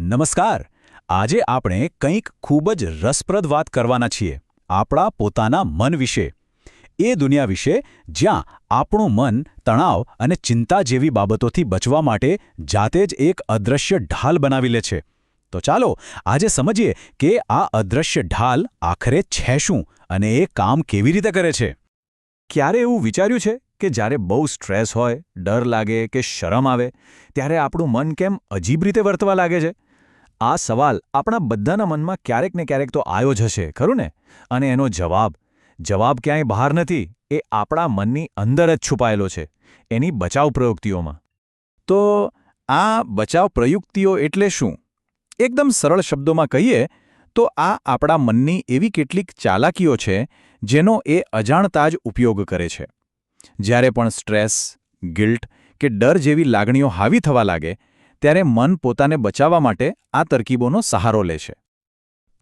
નમસ્કાર. આજે આપણે કંઈક ખૂબ જ રસપ્રદ વાત કરવાના છીએ, આપણા પોતાના મન વિશે. એ દુનિયા વિશે જ્યાં આપણું મન તણાવ અને ચિંતા જેવી બાબતોથી બચવા માટે જાતે જ એક અદૃશ્ય ઢાલ બનાવી લે છે. તો ચાલો, આજે સમજીએ કે આ અદૃશ્ય ઢાલ આખરે છે શું અને એ કામ કેવી રીતે કરે છે. ક્યારે એવું વિચાર્યું છે કે જ્યારે બહુ સ્ટ્રેસ હોય, ડર લાગે કે શરમ આવે, ત્યારે આપણું મન કેમ અજીબ રીતે વર્તવા લાગે છે? આ સવાલ આપણા બધાના મનમાં ક્યારેક ને ક્યારેક તો આવ્યો જ હશે, ખરું ને? અને એનો જવાબ જવાબ ક્યાંય બહાર નથી, એ આપણા મનની અંદર જ છુપાયેલો છે, એની બચાવ પ્રયુક્તિઓમાં. તો આ બચાવ પ્રયુક્તિઓ એટલે શું? એકદમ સરળ શબ્દોમાં કહીએ, તો આ આપણા મનની એવી કેટલીક ચાલાકીઓ છે, જેનો એ અજાણતા જ ઉપયોગ કરે છે. જ્યારે પણ સ્ટ્રેસ, ગિલ્ટ કે ડર જેવી લાગણીઓ હાવી થવા લાગે ત્યારે મન પોતાને બચાવવા માટે આ તરકીબોનો સહારો લે છે.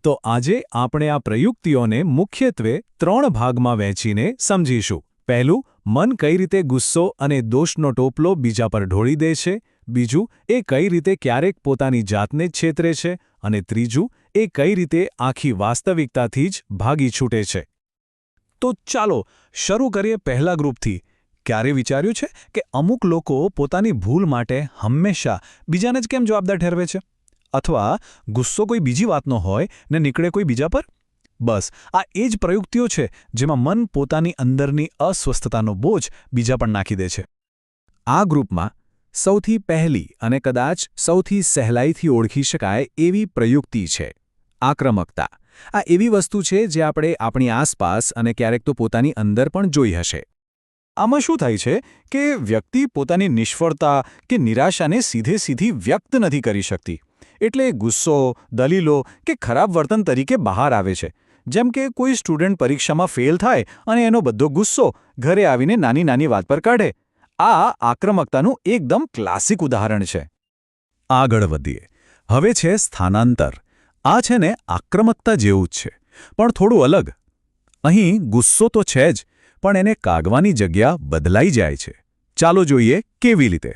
તો આજે આપણે આ પ્રયુક્તિઓને મુખ્યત્વે ત્રણ ભાગમાં વહેંચીને સમજીશું. પહેલું, મન કઈ રીતે ગુસ્સો અને દોષનો ટોપલો બીજા પર ઢોળી દે છે. બીજું, એ કઈ રીતે ક્યારેક પોતાની જાતને છેતરે છે. અને ત્રીજું, એ કઈ રીતે આખી વાસ્તવિકતાથી જ ભાગી છૂટે છે. તો ચાલો, શરૂ કરીએ પહેલા ગ્રુપથી. ક્યારે વિચાર્યું છે કે અમુક લોકો પોતાની ભૂલ માટે હંમેશા બીજાને જ કેમ જવાબદાર ઠેરવે છે? અથવા ગુસ્સો કોઈ બીજી વાતનો હોય ને નીકળે કોઈ બીજા પર? બસ, આ એ જ પ્રયુક્તિઓ છે જેમાં મન પોતાની અંદરની અસ્વસ્થતાનો બોજ બીજા પણ નાખી દે છે. આ ગ્રુપમાં સૌથી પહેલી અને કદાચ સૌથી સહેલાઈથી ઓળખી શકાય એવી પ્રયુક્તિ છે આક્રમકતા. આ એવી વસ્તુ છે જે આપણે આપણી આસપાસ અને ક્યારેક તો પોતાની અંદર પણ જોઈ હશે. આમાં શું થાય છે કે વ્યક્તિ પોતાની નિષ્ફળતા કે નિરાશાને સીધે સીધી વ્યક્ત નથી કરી શકતી. એટલે ગુસ્સો, દલીલો કે ખરાબ વર્તન તરીકે બહાર આવે છે. જેમ કે કોઈ સ્ટુડન્ટ પરીક્ષામાં ફેલ થાય અને એનો બધો ગુસ્સો ઘરે આવીને નાની નાની વાત પર કાઢે. આ આક્રમકતાનું એકદમ ક્લાસિક ઉદાહરણ છે. આગળ વધીએ. હવે છે સ્થાનાંતર. આ છે ને આક્રમકતા જેવું જ છે. પણ થોડું અલગ. અહીં ગુસ્સો તો છે જ પણ એને કાગવાની જગ્યા બદલાઈ જાય છે. ચાલો જોઈએ કેવી રીતે.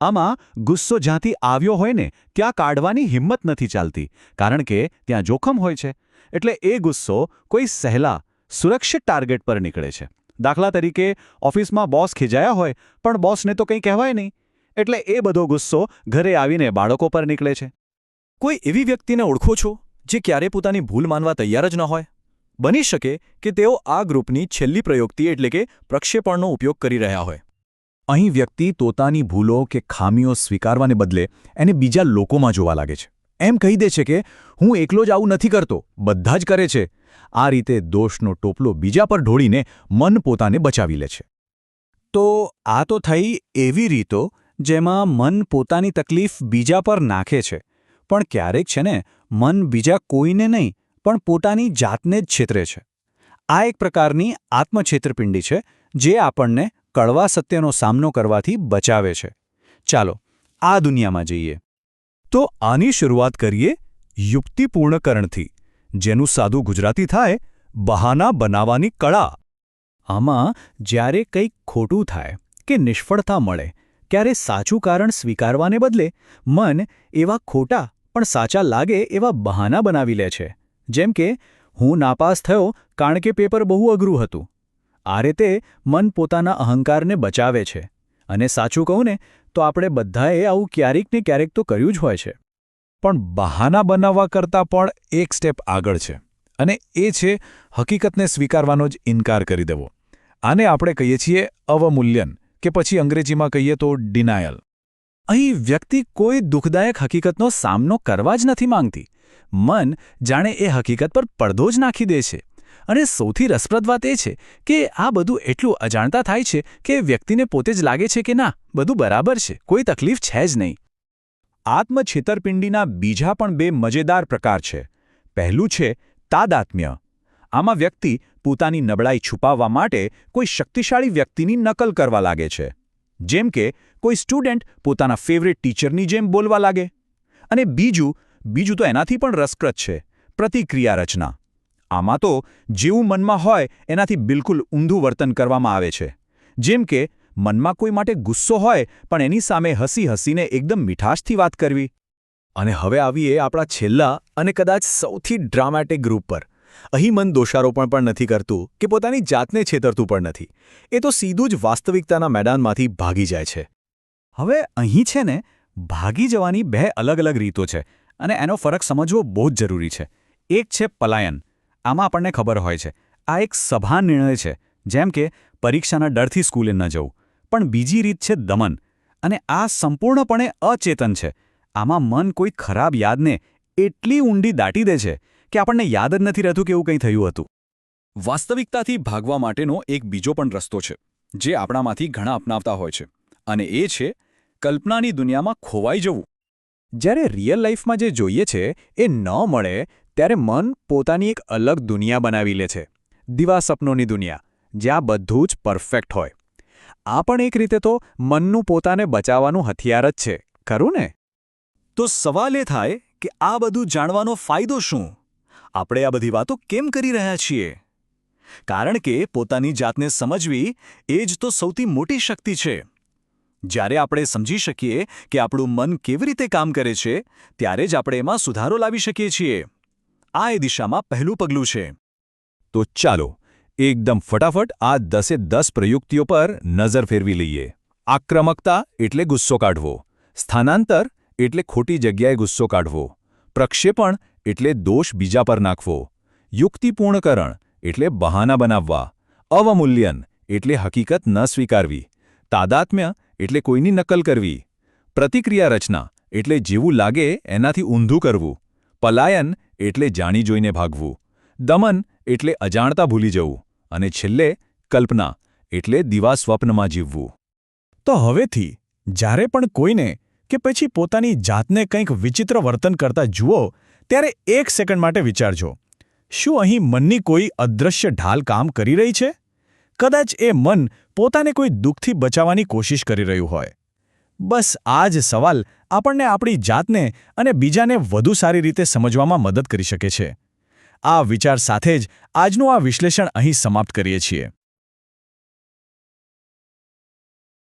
આમાં ગુસ્સો જ્યાંથી આવ્યો હોય ને, ત્યાં કાઢવાની હિંમત નથી ચાલતી, કારણ કે ત્યાં જોખમ હોય છે. એટલે એ ગુસ્સો કોઈ સહેલા, સુરક્ષિત ટાર્ગેટ પર નીકળે છે. દાખલા તરીકે, ઓફિસમાં બોસ ખીજાયા હોય, પણ બોસને તો કંઈ કહેવાય નહીં. એટલે એ બધો ગુસ્સો ઘરે આવીને બાળકો પર નીકળે છે. કોઈ એવી વ્યક્તિને ઓળખો છો, જે ક્યારે પોતાની ભૂલ માનવા તૈયાર જ ન હોય? બની શકે કે તેઓ આ ગ્રુપની છેલ્લી પ્રયોક્તિ એટલે કે પ્રક્ષેપણનો ઉપયોગ કરી રહ્યા હોય. અહીં વ્યક્તિ તોતાની ભૂલો કે ખામીઓ સ્વીકારવાને બદલે એને બીજા લોકોમાં જોવા લાગે છે. એમ કહી દે છે કે, હું એકલો જ આવું નથી કરતો, બધા જ કરે છે. આ રીતે દોષનો ટોપલો બીજા પર ઢોળીને મન પોતાને બચાવી લે છે. તો આ તો થઈ એવી રીતો જેમાં મન પોતાની તકલીફ બીજા પર નાખે છે, પણ ક્યારેક છે ને, મન બીજા કોઈને નહીં પણ પોતાની જાતને જ છેતરે છે. આ એક પ્રકારની આત્મછેતરપિંડી છે, જે આપણને કડવા સત્યનો સામનો કરવાથી બચાવે છે. ચાલો, આ દુનિયામાં જઈએ. તો આની શરૂઆત કરીએ યુક્તિપૂર્ણકરણથી, જેનું સાદું ગુજરાતી થાય, બહાના બનાવવાની કળા. આમાં જ્યારે કંઈક ખોટું થાય કે નિષ્ફળતા મળે, ત્યારે સાચું કારણ સ્વીકારવાને બદલે મન એવા ખોટા પણ સાચા લાગે એવા બહાના બનાવી લે છે. જેમ કે, હું નાપાસ થયો કારણ કે પેપર બહુ અઘરું હતું. આ રીતે મન પોતાના અહંકારને બચાવે છે. અને સાચું કહું ને, તો આપણે બધાએ આવું ક્યારેક ને ક્યારેક તો કર્યું જ હોય છે. પણ બહાના બનાવવા કરતાં પણ એક સ્ટેપ આગળ છે. અને એ છે, હકીકતને સ્વીકારવાનો જ ઇનકાર કરી દેવો. આને આપણે કહીએ છીએ અવમૂલ્યન, કે પછી અંગ્રેજીમાં કહીએ તો ડિનાયલ. અહીં વ્યક્તિ કોઈ દુઃખદાયક હકીકતનો સામનો કરવા જ નથી માંગતી. મન જાણે એ હકીકત પર પડદો જ નાખી દે છે. અને સૌથી રસપ્રદ વાત એ છે કે આ બધું એટલું અજાણતા થાય છે કે વ્યક્તિને પોતે જ લાગે છે કે ના, બધું બરાબર છે, કોઈ તકલીફ છે જ નહીં. આત્મછેતરપિંડીના બીજા પણ બે મજેદાર પ્રકાર છે. પહેલું છે તાદાત્મ્ય. આમાં વ્યક્તિ પોતાની નબળાઈ છુપાવવા માટે કોઈ શક્તિશાળી વ્યક્તિની નકલ કરવા લાગે છે. જેમ કે કોઈ સ્ટુડન્ટ પોતાના ફેવરેટ ટીચરની જેમ બોલવા લાગે. અને બીજું બીજું તો એનાથી પણ રસપ્રદ છે પ્રતિક્રિયા રચના આમાં તો જેવું મનમાં હોય, એનાથી બિલકુલ ઊંધું વર્તન કરવામાં આવે છે. જેમ કે, મનમાં કોઈ માટે ગુસ્સો હોય, પણ એની સામે હસી હસીને એકદમ મીઠાશથી વાત કરવી. અને હવે આવીએ આપણા છેલ્લા અને કદાચ સૌથી ડ્રામેટિક ગ્રુપ પર. અહીં મન દોષારોપણ પણ નથી કરતું, કે પોતાની જાતને છેતરતું પણ નથી. એ તો સીધું જ વાસ્તવિકતાના મેદાનમાંથી ભાગી જાય છે. હવે અહીં છે ને, ભાગી જવાની બે અલગ અલગ રીતો છે. અને એનો ફરક સમજવો બહુ જ જરૂરી છે. એક છે પલાયન. આમાં આપણને ખબર હોય છે. આ એક સભાન નિર્ણય છે, જેમ કે પરીક્ષાના ડરથી સ્કૂલે ન જવું. પણ બીજી રીત છે દમન. અને આ સંપૂર્ણપણે અચેતન છે. આમાં મન કોઈ ખરાબ યાદને એટલી ઊંડી દાટી દે છે કે આપણને યાદ જ નથી રહેતું કે એવું કંઈ થયું હતું. વાસ્તવિકતાથી ભાગવા માટેનો એક બીજો પણ રસ્તો છે, જે આપણામાંથી ઘણા અપનાવતા હોય છે. અને એ છે, કલ્પનાની દુનિયામાં ખોવાઈ જવું. જ્યારે રિયલ લાઈફમાં જે જોઈએ છે, એ ન મળે, ત્યારે મન પોતાની એક અલગ દુનિયા બનાવી લે છે. દિવા સપનોની દુનિયા, જ્યાં બધું જ પરફેક્ટ હોય. આ પણ એક રીતે તો મનનું પોતાને બચાવવાનું હથિયાર જ છે, ખરું ને? તો સવાલ એ થાય કે આ બધું જાણવાનો ફાયદો શું? આપણે આ બધી વાતો કેમ કરી રહ્યા છીએ? કારણ કે પોતાની જાતને સમજવી એ જ તો સૌથી મોટી શક્તિ છે. જ્યારે આપણે સમજી શકીએ કે આપણું મન કેવી રીતે કામ કરે છે, ત્યારે જ આપણે એમાં સુધારો લાવી શકીએ છીએ. આ એ દિશામાં પહેલું પગલું છે. તો ચાલો, એકદમ ફટાફટ આ દસે દસ પ્રયુક્તિઓ પર નજર ફેરવી લઈએ. આક્રમકતા એટલે ગુસ્સો કાઢવો. સ્થાનાંતર એટલે ખોટી જગ્યાએ ગુસ્સો કાઢવો. પ્રક્ષેપણ એટલે દોષ બીજા પર નાખવો. યુક્તિપૂર્ણકરણ એટલે બહાના બનાવવા. અવમૂલ્યન એટલે હકીકત ન સ્વીકારવી. તાદાત્મ્ય એટલે કોઈની નકલ કરવી. પ્રતિક્રિયા રચના એટલે જેવું લાગે એનાથી ઊંધું કરવું. પલાયન એટલે જાણી જોઈને ભાગવું. દમન એટલે અજાણતા ભૂલી જવું. અને છેલ્લે કલ્પના એટલે દિવા સ્વપ્નમાં જીવવું. તો હવેથી, જ્યારે પણ કોઈને કે પછી પોતાની જાતને કંઈક વિચિત્ર વર્તન કરતા જુઓ, ત્યારે એક સેકન્ડ માટે વિચારજો. શું અહીં મનની કોઈ અદૃશ્ય ઢાલ કામ કરી રહી છે? કદાચ એ મન પોતાને કોઈ દુઃખથી બચાવવાની કોશિશ કરી રહ્યું હોય. બસ આ જ સવાલ આપણને આપણી જાતને અને બીજાને વધુ સારી રીતે સમજવામાં મદદ કરી શકે છે. આ વિચાર સાથે જ આજનું આ વિશ્લેષણ અહીં સમાપ્ત કરીએ છીએ.